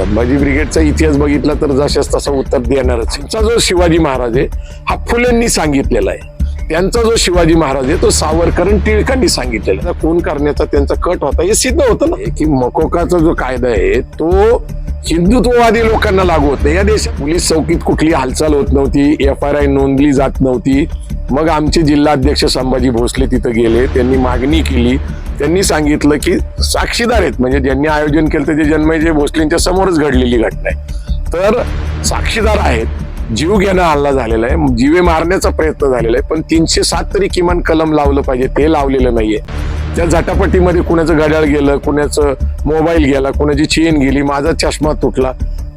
संभाजी ब्रिगेडचा इतिहास बघितला तर जशास तसा उत्तर देणारच. त्यांचा जो शिवाजी महाराज आहे हा फुलेंनी सांगितलेला आहे. त्यांचा जो शिवाजी महाराज आहे तो सावरकरण टिळकांनी सांगितलेला आहे. खून करण्याचा त्यांचा कट होता हे सिद्ध होतं ना. की मकोकाचा जो कायदा आहे तो हिंदुत्ववादी लोकांना लागू होत नाही. या देशात पोलीस चौकीत कुठली हालचाल होत नव्हती एफ आय आय नोंदली जात नव्हती. मग आमचे जिल्हाध्यक्ष संभाजी भोसले तिथं गेले त्यांनी मागणी केली. त्यांनी सांगितलं की साक्षीदार आहेत. म्हणजे ज्यांनी आयोजन केलं ते जन्मय जे भोसलेंच्या समोरच घडलेली घटना आहे. तर साक्षीदार आहेत. जीव घेणं हल्ला झालेला आहे. जीवे मारण्याचा प्रयत्न झालेला आहे. पण तीनशे सात तरी किमान कलम लावलं पाहिजे. ते लावलेलं नाहीये. त्या झटापटीमध्ये कुणाचं घड्याळ गेलं कुणाचं मोबाईल गेला कुणाची चेन गेली माझा चष्मा तुटला.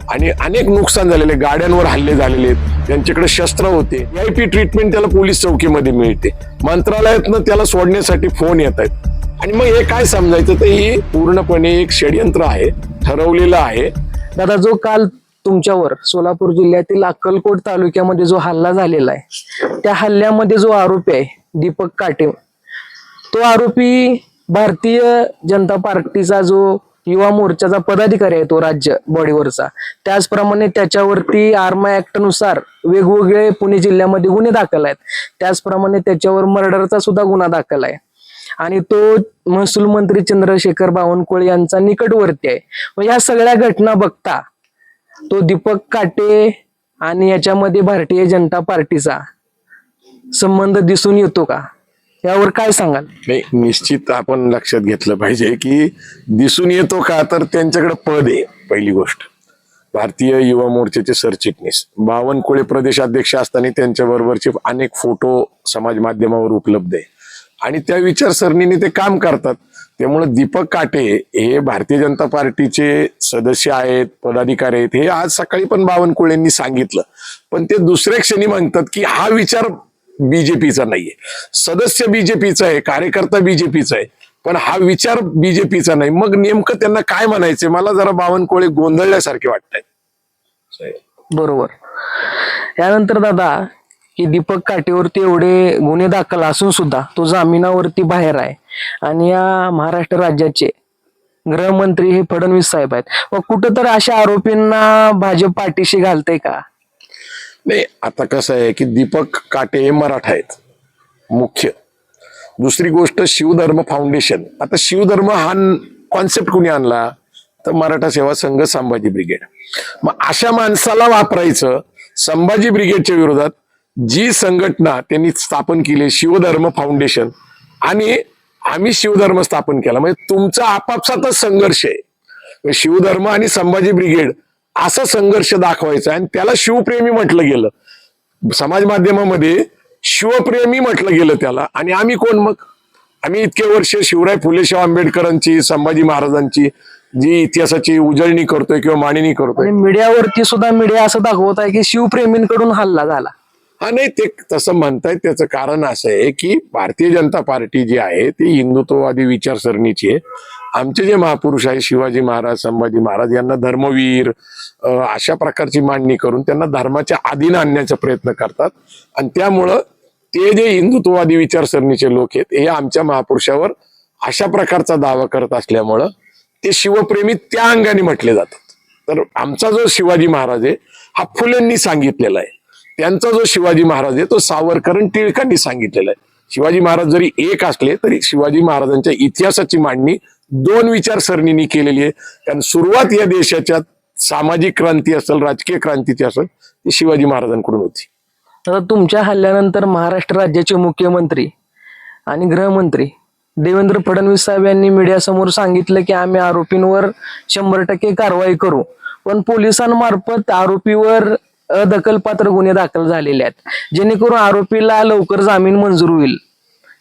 आणि अनेक नुकसान झालेले गाड्यांवर हल्ले झालेले आहेत. त्यांच्याकडे शस्त्र होते. आय पी ट्रीटमेंट त्याला पोलीस चौकीमध्ये मिळते. मंत्रालयातनं त्याला सोडण्यासाठी फोन येत आहेत. आणि मग हे काय समजायचं? तर ही पूर्णपणे एक षडयंत्र आहे. ठरवलेलं आहे. दादा जो काल तुमच्यावर सोलापूर जिल्ह्यातील अक्कलकोट तालुक्यामध्ये जो हल्ला झालेला आहे त्या हल्ल्यामध्ये जो आरोपी आहे दीपक काटे तो आरोपी भारतीय जनता पार्टीचा जो युवा मोर्चाचा पदाधिकारी आहे तो राज्य बॉडीवरचा. त्याचप्रमाणे त्याच्यावरती आर्मा ऍक्टनुसार वेगवेगळे पुणे जिल्ह्यामध्ये गुन्हे दाखल आहेत. त्याचप्रमाणे त्याच्यावर मर्डरचा सुद्धा गुन्हा दाखल आहे. आणि तो महसूल मंत्री चंद्रशेखर बावनकुळे यांचा निकटवर्ती आहे. मग या सगळ्या घटना बघता तो दीपक काटे आणि याच्यामध्ये भारतीय जनता पार्टीचा संबंध दिसून येतो का? यावर काय सांगाल? नाही निश्चित आपण लक्षात घेतलं पाहिजे की दिसून येतो का तर त्यांच्याकडे पद आहे पहिली गोष्ट. भारतीय युवा मोर्चाचे सरचिटणीस. बावनकुळे प्रदेशाध्यक्ष असताना त्यांच्या बरोबरचे अनेक फोटो समाज माध्यमावर उपलब्ध आहे. आणि त्या विचारसरणीने ते काम करतात. त्यामुळे दीपक काटे हे भारतीय जनता पार्टीचे सदस्य आहेत पदाधिकारी आहेत. हे आज सकाळी पण बावनकुळेंनी सांगितलं. पण ते दुसऱ्या क्षणी म्हणतात की हा विचार बीजेपीचा नाहीये. सदस्य बीजेपीचा आहे कार्यकर्ता बीजेपीचा आहे. पण हा विचार बीजेपीचा नाही. मग नेमकं त्यांना काय म्हणायचंय? मला जरा बावनकुळे गोंधळल्यासारखे वाटतंय. बरोबर. यानंतर दादा की दीपक काटेवरती एवढे गुन्हे दाखल असून सुद्धा तो जामिनावरती बाहेर आहे. आणि या महाराष्ट्र राज्याचे गृहमंत्री हे फडणवीस साहेब आहेत. मग कुठं तर अशा आरोपींना भाजप पाठीशी घालते का? नाही आता कसं आहे की दीपक काटे हे मराठा आहेत मुख्य. दुसरी गोष्ट शिवधर्म फाउंडेशन. आता शिवधर्म हा कॉन्सेप्ट कुणी आणला? तर मराठा सेवा संघ संभाजी ब्रिगेड. मग अशा माणसाला वापरायचं संभाजी ब्रिगेडच्या विरोधात जी संघटना त्यांनी स्थापन केली शिवधर्म फाउंडेशन आणि आम्ही शिवधर्म स्थापन केला. म्हणजे तुमचा आपापसातच संघर्ष आहे. म्हणजे शिवधर्म आणि संभाजी ब्रिगेड असा संघर्ष दाखवायचा आणि त्याला शिवप्रेमी म्हटलं गेलं. समाज माध्यमामध्ये शिवप्रेमी म्हटलं गेलं त्याला. आणि आम्ही कोण मग? आम्ही इतके वर्ष शिवराय फुलेशाह आंबेडकरांची संभाजी महाराजांची जी इतिहासाची उजळणी करतोय किंवा मांडणी करतोय. मीडियावरती सुद्धा मीडिया असं दाखवत आहे की शिवप्रेमींकडून हल्ला झाला. हा नाही ते तसं म्हणतायत त्याचं कारण असं आहे की भारतीय जनता पार्टी जी आहे ती हिंदुत्ववादी विचारसरणीची आहे. आमचे जे महापुरुष आहे शिवाजी महाराज संभाजी महाराज यांना धर्मवीर अशा प्रकारची मांडणी करून त्यांना धर्माच्या अधीन आणण्याचा प्रयत्न करतात. आणि त्यामुळं ते जे हिंदुत्ववादी विचारसरणीचे लोक आहेत हे आमच्या महापुरुषावर अशा प्रकारचा दावा करत असल्यामुळं ते शिवप्रेमी त्या अंगाने म्हटले जातात. तर आमचा जो शिवाजी महाराज आहे हा फुलेंनी सांगितलेला आहे. त्यांचा जो शिवाजी महाराज आहे तो सावरकरण टिळकांनी सांगितलेला आहे. शिवाजी महाराज जरी एक असले तरी शिवाजी महाराजांच्या इतिहासाची मांडणी दोन विचारसरणीनी केलेली आहे. कारण सुरुवात या देशाच्या सामाजिक क्रांती असेल राजकीय क्रांतीची असेल ती शिवाजी महाराजांकडून होती. आता तुमच्या हल्ल्यानंतर महाराष्ट्र राज्याचे मुख्यमंत्री आणि गृहमंत्री देवेंद्र फडणवीस साहेब यांनी मीडियासमोर सांगितलं की आम्ही आरोपींवर शंभर टक्के कारवाई करू. पण पोलिसांमार्फत आरोपीवर अदखलपात्र गुन्हे दाखल झालेले आहेत. जेणेकरून आरोपीला लवकर जामीन मंजूर होईल.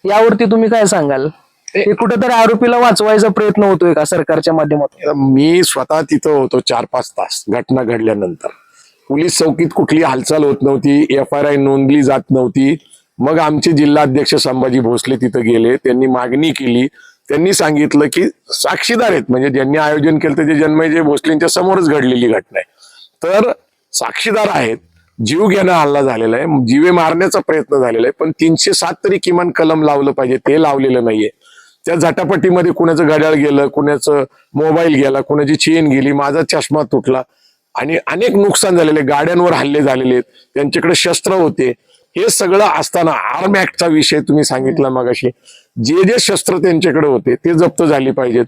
यावरती तुम्ही काय सांगाल? हे कुठेतरी आरोपीला वाचवायचा प्रयत्न होतोय का सरकारच्या माध्यमातून? मी स्वतः तिथं होतो चार पाच तास घटना घडल्यानंतर. पोलीस चौकीत कुठली हालचाल होत नव्हती एफ आय आय नोंदली जात नव्हती. मग आमचे जिल्हाध्यक्ष संभाजी भोसले तिथं गेले त्यांनी मागणी केली. त्यांनी सांगितलं की साक्षीदार आहेत म्हणजे ज्यांनी आयोजन केलं ते जन्मजय भोसलेंच्या समोरच घडलेली घटना आहे. तर साक्षीदार आहेत. जीव घेणं हल्ला झालेला आहे. जीवे मारण्याचा प्रयत्न झालेला आहे. पण तीनशे सात तरी किमान कलम लावलं पाहिजे. ते लावलेलं नाहीये. त्या झटापटीमध्ये कुणाचं घड्याळ गेलं कुणाचं मोबाईल गेला कुणाची चेन गेली माझा चष्मा तुटला. आणि अनेक नुकसान झालेले गाड्यांवर हल्ले झालेले आहेत. त्यांच्याकडे शस्त्र होते. हे सगळं असताना आर्म ऍक्टचा विषय तुम्ही सांगितला मगाशी. जे जे शस्त्र त्यांच्याकडे होते ते जप्त झाले पाहिजेत.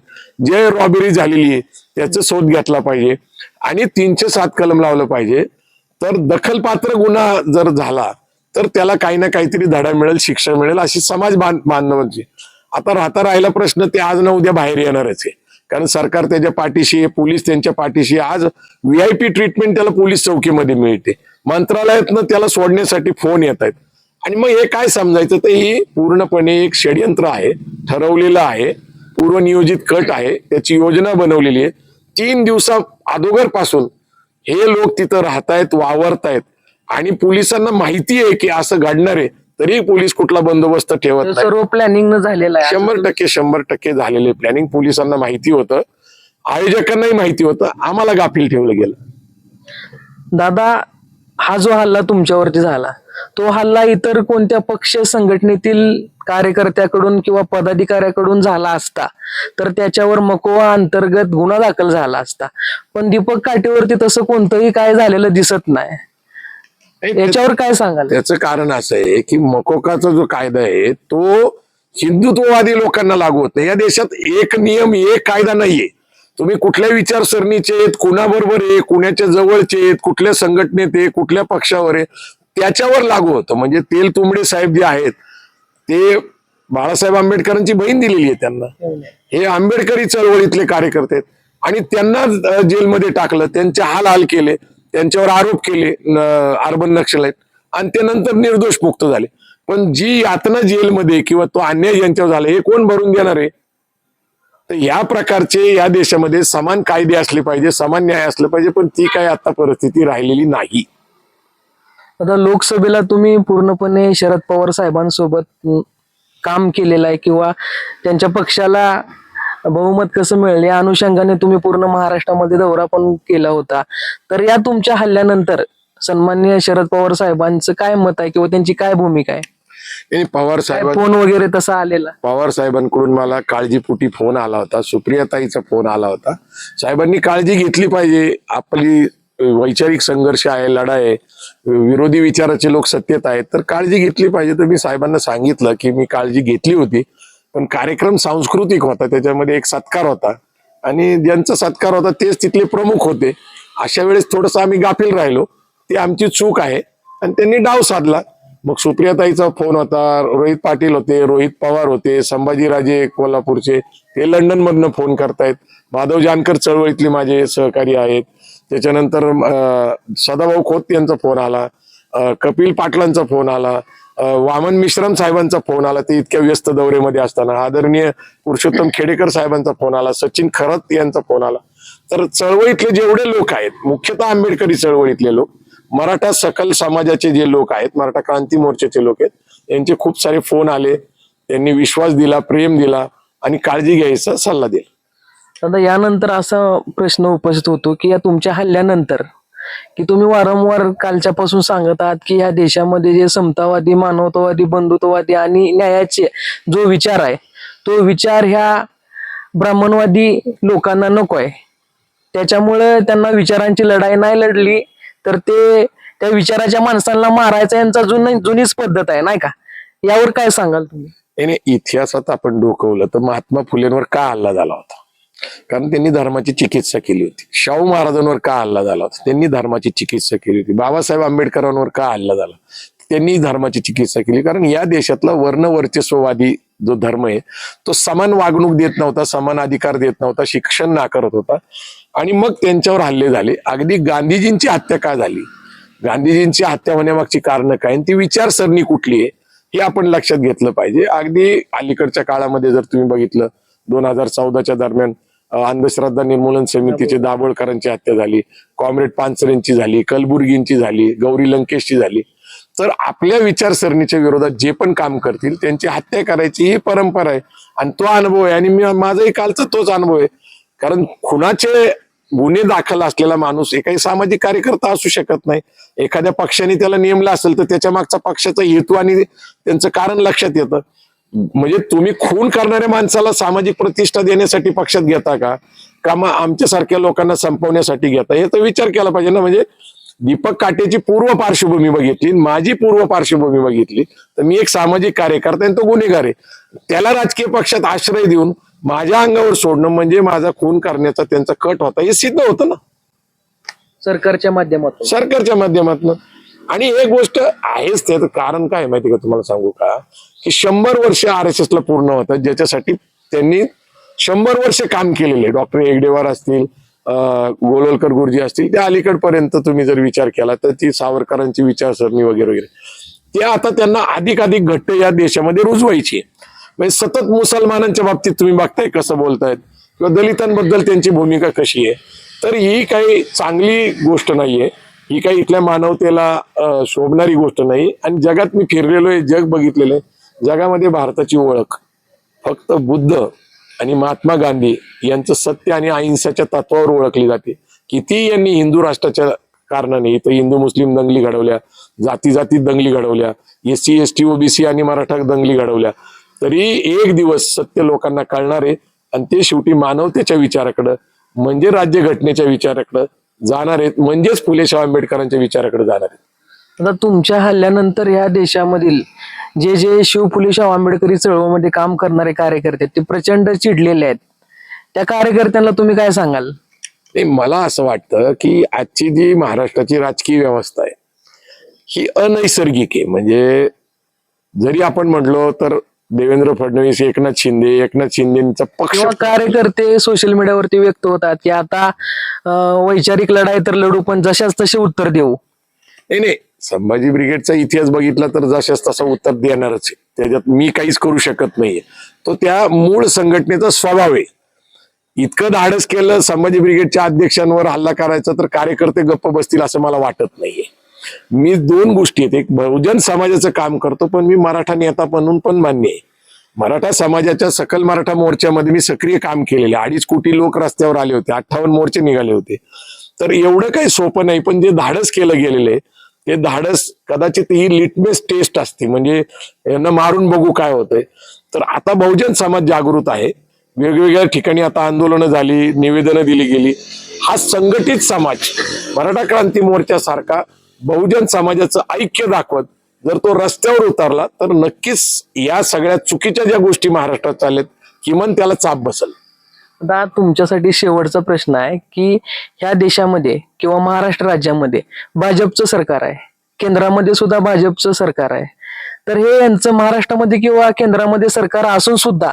जे रॉबरी झालेली आहे त्याचा शोध घेतला पाहिजे. आणि तीनशे सात कलम लावलं पाहिजे. तर दखलपात्र गुन्हा जर झाला तर त्याला काही ना काहीतरी धडा मिळेल शिक्षा मिळेल अशी समाज बांध बांधवांची. आता राहता राहिला प्रश्न ते आज ना उद्या बाहेर येणारच आहे. कारण सरकार त्याच्या पाठीशी पोलीस त्यांच्या पाठीशी आहे. आज व्हीआयपी ट्रीटमेंट त्याला पोलीस चौकीमध्ये मिळते. मंत्रालयातनं त्याला सोडण्यासाठी फोन येत आहेत. आणि मग हे काय समजायचं? तर ही पूर्णपणे एक षडयंत्र आहे ठरवलेलं आहे. पूर्वनियोजित कट आहे. त्याची योजना बनवलेली आहे. तीन दिवसा अगोदरपासून हे लोक तिथं राहतायत वावरतायत. आणि पोलिसांना माहिती आहे की असं घडणार आहे तरी पोलीस कुठला बंदोबस्त ठेवत नाही. सर्व प्लॅनिंग न झालेलं आहे. शंभर टक्के शंभर टक्के झालेले प्लॅनिंग. पोलिसांना माहिती होतं. आयोजकांनाही माहिती होतं. आम्हाला गाफील ठेवलं गेलं. दादा हा जो हल्ला तुमच्यावरती झाला तो हल्ला इतर कोणत्या पक्ष संघटनेतील कार्यकर्त्याकडून किंवा पदाधिकाऱ्याकडून झाला असता तर त्याच्यावर मकोवा अंतर्गत गुन्हा दाखल झाला असता. पण दीपक काटेवरती तसं कोणतंही काय झालेलं दिसत नाही. याच्यावर काय सांगाल? त्याचं कारण असं आहे की मकोकाचा जो कायदा आहे तो हिंदुत्ववादी लोकांना लागू होत नाही. या देशात एक नियम एक कायदा नाहीये. तुम्ही कुठल्या विचारसरणीचे आहेत कुणाबरोबर आहे कुणाच्या जवळचे आहेत कुठल्या संघटनेत आहे कुठल्या पक्षावर आहे त्याच्यावर लागू होतं. म्हणजे तेल तुंबडे साहेब जे आहेत ते बाळासाहेब आंबेडकरांची बहीण दिलेली आहे त्यांना. हे आंबेडकरी चळवळीतले कार्यकर्ते आहेत. आणि त्यांना जेलमध्ये टाकलं त्यांचे हाल हाल केले त्यांच्यावर आरोप केले अर्बन नक्षलाईट आणि ते नंतर निर्दोष मुक्त झाले. पण जी यातना जेलमध्ये किंवा तो अन्याय ज्यांच्यावर झाला हे कोण भरून देणार आहे? या प्रकारचे या देशामध्ये समान कायदे असले पाहिजे समान न्याय असले पाहिजे पण ती काय आता परिस्थिती राहिलेली नाही. आता लोकसभेला तुम्ही पूर्णपणे शरद पवार साहेबांसोबत काम केलेलं आहे किंवा त्यांच्या पक्षाला बहुमत कसं मिळेल या अनुषंगाने तुम्ही पूर्ण महाराष्ट्रामध्ये दौरा पण केला होता. तर या तुमच्या हल्ल्यानंतर सन्मान्य शरद पवार साहेबांचं काय मत आहे किंवा त्यांची काय भूमिका आहे? आणि पवार साहेब फोन वगैरे तसा आलेला? पवार साहेबांकडून मला काळजीपोटी फोन आला होता सुप्रियाताईचा फोन आला होता. साहेबांनी काळजी घेतली पाहिजे. आपली वैचारिक संघर्ष आहे लढाई आहे विरोधी विचाराचे लोक सत्तेत आहेत. तर काळजी घेतली पाहिजे. तर मी साहेबांना सांगितलं की मी काळजी घेतली होती. पण कार्यक्रम सांस्कृतिक होता त्याच्यामध्ये एक सत्कार होता. आणि ज्यांचा सत्कार होता तेच तिथले प्रमुख होते. अशा वेळेस थोडस आम्ही गाफील राहिलो. ती आमची चूक आहे. आणि त्यांनी डाव साधला. मग सुप्रियाताईचा फोन होता रोहित पाटील होते रोहित पवार होते संभाजीराजे कोल्हापूरचे ते लंडन मधनं फोन करतायत. माधव जानकर चळवळीतले माझे सहकारी आहेत. त्याच्यानंतर सदाभाऊ खोत यांचा फोन आला कपिल पाटलांचा फोन आला वामन मिश्रम साहेबांचा फोन आला ते इतक्या व्यस्त दौऱ्यामध्ये असताना. आदरणीय पुरुषोत्तम खेडेकर साहेबांचा फोन आला सचिन खरत यांचा फोन आला. तर चळवळीतले जेवढे लोक आहेत मुख्यतः आंबेडकरी चळवळीतले लोक मराठा सकल समाजाचे जे लोक आहेत मराठा क्रांती मोर्चाचे लोक आहेत यांचे खूप सारे फोन आले त्यांनी विश्वास दिला प्रेम दिला आणि काळजी घ्यायचा सल्ला दिला. आता यानंतर असा प्रश्न उपस्थित होतो की या तुमच्या हल्ल्यानंतर की तुम्ही वारंवार कालच्यापासून सांगत आहात की या देशामध्ये जे समतावादी मानवतावादी बंधुत्ववादी आणि न्यायाचे जो विचार आहे तो विचार ह्या ब्राह्मणवादी लोकांना नको आहे त्याच्यामुळे त्यांना विचारांची लढाई नाही लढली तर ते त्या विचाराच्या माणसांना मारायचा यांचा जुन जुनीच पद्धत आहे नाही का? यावर काय सांगाल तुम्ही? याने इतिहासात आपण डोकवलं तर महात्मा फुलेंवर का हल्ला झाला होता? कारण त्यांनी धर्माची चिकित्सा केली होती. शाहू महाराजांवर का हल्ला झाला होता? त्यांनी धर्माची चिकित्सा केली होती. बाबासाहेब आंबेडकरांवर का हल्ला झाला? त्यांनी धर्माची चिकित्सा केली. कारण या देशातला वर्ण वर्चस्ववादी जो धर्म आहे तो समान वागणूक देत नव्हता समान अधिकार देत नव्हता शिक्षण नाकारत होता. आणि मग त्यांच्यावर हल्ले झाले. अगदी गांधीजींची हत्या का झाली? गांधीजींची हत्या होण्यामागची कारणं काय? आणि ती विचारसरणी कुठली आहे? हे आपण लक्षात घेतलं पाहिजे. अगदी अलीकडच्या काळामध्ये जर तुम्ही बघितलं दोन हजार चौदाच्या दरम्यान अंधश्रद्धा निर्मूलन समितीचे दाभोळकरांची हत्या झाली कॉम्रेड पानसरेंची झाली कलबुर्गींची झाली गौरी लंकेशची झाली. तर आपल्या विचारसरणीच्या विरोधात जे पण काम करतील त्यांची हत्या करायची ही परंपरा आहे. आणि तो अनुभव आहे. आणि मी माझाही कालचा तोच अनुभव आहे. कारण खुनाचे गुन्हे दाखल असलेला माणूस एकाही सामाजिक कार्यकर्ता असू शकत नाही. एखाद्या पक्षाने त्याला नेमलं असेल तर त्याच्या मागचा पक्षाचा हेतू आणि त्यांचं कारण लक्षात येतं. म्हणजे तुम्ही खून करणाऱ्या माणसाला सामाजिक प्रतिष्ठा देण्यासाठी पक्षात घेता का? का मग आमच्यासारख्या लोकांना संपवण्यासाठी घेता? हे तर विचार केला पाहिजे ना. म्हणजे दीपक काटेची पूर्व पार्श्वभूमी बघितली माझी पूर्व पार्श्वभूमी बघितली तर मी एक सामाजिक कार्यकर्ता आणि तो गुन्हेगार आहे. त्याला राजकीय पक्षात आश्रय देऊन माझ्या अंगावर सोडणं म्हणजे माझा खून करण्याचा त्यांचा कट होता. हे सिद्ध होतं ना. सरकारच्या माध्यमातून. सरकारच्या माध्यमातून. आणि एक गोष्ट आहेच त्याचं कारण काय माहिती का तुम्हाला सांगू का? की शंभर वर्ष आर एस ला पूर्ण होतात ज्याच्यासाठी त्यांनी शंभर वर्ष काम केलेले. डॉक्टर हेगडेवार असतील अं, गोलवलकर गुरुजी असतील त्या अलीकडपर्यंत तुम्ही जर विचार केला तर ती सावरकरांची विचारसरणी वगैरे वगैरे. ते आता त्यांना अधिक अधिक घट्ट या देशामध्ये रुजवायची आहे. म्हणजे सतत मुसलमानांच्या बाबतीत तुम्ही बघताय कसं बोलतायत. किंवा दलितांबद्दल त्यांची भूमिका कशी आहे. तर ही काही चांगली गोष्ट नाहीये. ही काही इथल्या मानवतेला शोभणारी गोष्ट नाही. आणि जगात मी फिरलेलो आहे जग बघितलेलं आहे. जगामध्ये भारताची ओळख. फक्त बुद्ध आणि महात्मा गांधी यांचं सत्य आणि अहिंसाच्या तत्वावर ओळखली जाते. किती यांनी हिंदू राष्ट्राच्या कारणाने इथं हिंदू मुस्लिम दंगली घडवल्या जाती जाती दंगली घडवल्या S C S T OBC आणि मराठा दंगली घडवल्या तरी एक दिवस सत्य लोकांना कळणार आहे आणि ते शेवटी मानवतेच्या विचाराकडं म्हणजे राज्यघटनेच्या विचाराकडं जाणार आहेत म्हणजेच फुले शाह आंबेडकरांच्या विचाराकडे जाणार. आहेत आता तुमच्या हल्ल्यानंतर या देशामधील जे जे शिव फुले शाहू आंबेडकरी चळवळीमध्ये काम करणारे कार्यकर्ते ते प्रचंड चिडलेले आहेत. त्या कार्यकर्त्यांना तुम्ही काय सांगाल? नाही मला असं वाटतं की आजची जी महाराष्ट्राची राजकीय व्यवस्था आहे ही अनैसर्गिक आहे. म्हणजे जरी आपण म्हटलो तर देवेंद्र फडणवीस एकनाथ शिंदे एकनाथ शिंदेचा पक्ष किंवा कार्यकर्ते सोशल मीडियावरती व्यक्त होतात की आता अं, वैचारिक लढाई तर लढू पण जशाच तसे उत्तर देऊ. नाही नाही. संभाजी ब्रिगेडचा इतिहास बघितला तर जशाच तसा उत्तर देणारच आहे. त्याच्यात मी काहीच करू शकत नाहीये. तो त्या मूळ संघटनेचा स्वभाव आहे. इतकं धाडस केलं संभाजी ब्रिगेडच्या अध्यक्षांवर हल्ला करायचा तर कार्यकर्ते गप्प बसतील असं मला वाटत नाहीये. मी दोन गोष्टी आहेत. एक बहुजन समाजाचं काम करतो पण मी मराठा नेता म्हणून पण मान्य आहे. मराठा समाजाच्या सकल मराठा मोर्चामध्ये मी सक्रिय काम केलेले अडीच कोटी लोक रस्त्यावर आले होते अठ्ठावन्न मोर्चे निघाले होते. तर एवढं काही सोपं नाही पण जे धाडस केलं गेलेलं आहे ते धाडस कदाचित ही लिटमेस टेस्ट असते. म्हणजे यांना मारून बघू काय होतंय. तर आता बहुजन समाज जागृत आहे. वेगवेगळ्या ठिकाणी आता आंदोलनं झाली निवेदनं दिली गेली. हा संघटित समाज मराठा क्रांती मोर्चासारखा बहुजन समाजाचं ऐक्य दाखवत जर तो रस्त्यावर उतरला तर नक्कीच या सगळ्या चुकीच्या ज्या गोष्टी महाराष्ट्रात चालल्यात किमान त्याला चाप बसल. आता तुमच्यासाठी शेवटचा प्रश्न आहे की ह्या देशामध्ये किंवा महाराष्ट्र राज्यामध्ये भाजपचं सरकार आहे केंद्रामध्ये सुद्धा भाजपचं सरकार आहे. तर हे यांचं महाराष्ट्रामध्ये किंवा केंद्रामध्ये सरकार असून सुद्धा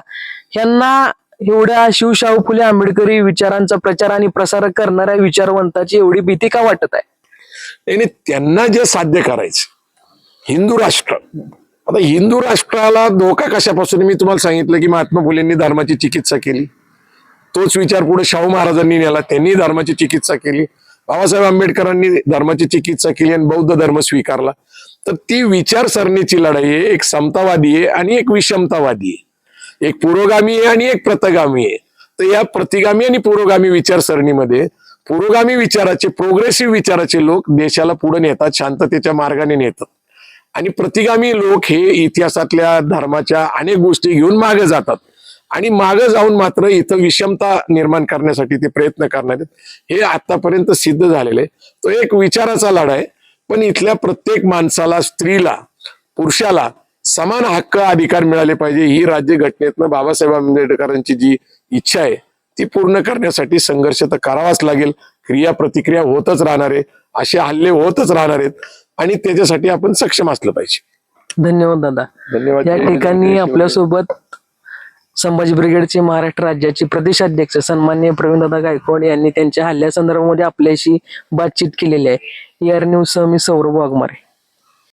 यांना एवढ्या शिवशाहू फुले आंबेडकरी विचारांचा प्रचार आणि प्रसार करणाऱ्या विचारवंताची एवढी भीती का वाटत आहे? त्याने त्यांना जे साध्य करायचं हिंदू राष्ट्र. आता हिंदू राष्ट्राला धोका कशापासून? मी तुम्हाला सांगितलं की महात्मा फुलेंनी धर्माची चिकित्सा केली. तोच विचार पुढे शाहू महाराजांनी नेला. त्यांनी धर्माची चिकित्सा केली. बाबासाहेब आंबेडकरांनी धर्माची चिकित्सा केली आणि बौद्ध धर्म स्वीकारला. तर ती विचारसरणीची लढाई आहे एक समतावादी आहे आणि एक विषमतावादी आहे. एक पुरोगामी आहे आणि एक प्रतगामी आहे. तर या प्रतिगामी आणि पुरोगामी विचारसरणीमध्ये पुरोगामी विचाराचे प्रोग्रेसिव्ह विचाराचे लोक देशाला पुढे नेतात शांततेच्या मार्गाने नेतात. आणि प्रतिगामी लोक हे इतिहासातल्या धर्माच्या अनेक गोष्टी घेऊन मागे जातात. आणि मागे जाऊन मात्र इथं विषमता निर्माण करण्यासाठी ते प्रयत्न करणार आहेत. हे आतापर्यंत सिद्ध झालेले तो एक विचाराचा लढा आहे. पण इथल्या प्रत्येक माणसाला स्त्रीला पुरुषाला समान हक्क अधिकार मिळाले पाहिजे. ही राज्य घटनेतनं बाबासाहेब आंबेडकरांची जी इच्छा आहे ती पूर्ण करण्यासाठी संघर्ष तर करावाच लागेल. क्रिया प्रतिक्रिया होतच राहणार आहे. असे हल्ले होतच राहणार आहेत. आणि त्याच्यासाठी आपण सक्षम असलं पाहिजे. धन्यवाद दादा. धन्यवाद. या ठिकाणी आपल्यासोबत संभाजी ब्रिगेडचे महाराष्ट्र राज्याचे प्रदेशाध्यक्ष सन्मान्य प्रवीणदादा गायकवाड यांनी त्यांच्या हल्ल्यासंदर्भामध्ये आपल्याशी बातचीत केलेली आहे. एअर न्यूज मी सौरभ वाघमारे.